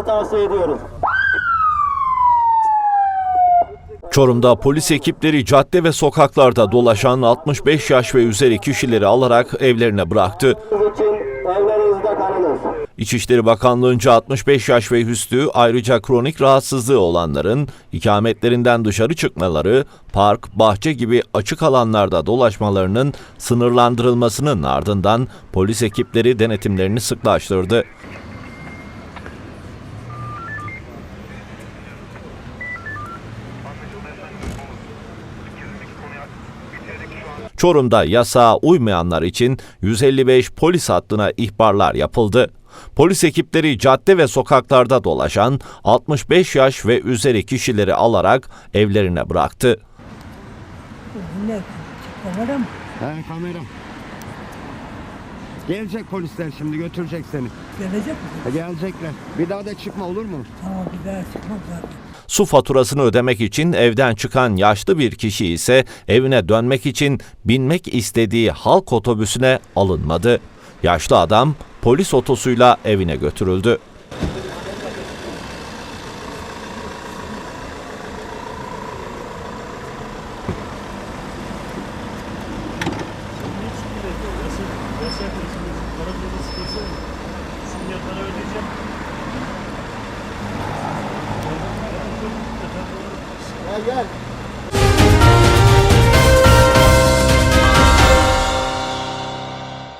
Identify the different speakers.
Speaker 1: yapmanızı tavsiye ediyoruz.
Speaker 2: Çorum'da polis ekipleri cadde ve sokaklarda dolaşan 65 yaş ve üzeri kişileri alarak evlerine bıraktı. İçişleri Bakanlığı'nca 65 yaş ve üstü ayrıca kronik rahatsızlığı olanların ikametlerinden dışarı çıkmaları, park, bahçe gibi açık alanlarda dolaşmalarının sınırlandırılmasının ardından polis ekipleri denetimlerini sıklaştırdı. Çorum'da yasağa uymayanlar için 155 polis hattına ihbarlar yapıldı. Polis ekipleri cadde ve sokaklarda dolaşan 65 yaş ve üzeri kişileri alarak evlerine bıraktı.
Speaker 3: Ne? Kamera mı?
Speaker 4: He kameram. Gelecek polisler şimdi götürecek seni.
Speaker 3: Gelecek mi?
Speaker 4: Gelecekler. Bir daha da çıkma olur mu?
Speaker 3: Tamam bir daha çıkmam zaten.
Speaker 2: Su faturasını ödemek için evden çıkan yaşlı bir kişi ise evine dönmek için binmek istediği halk otobüsüne alınmadı. Yaşlı adam polis otosuyla evine götürüldü.
Speaker 1: Aí, olha.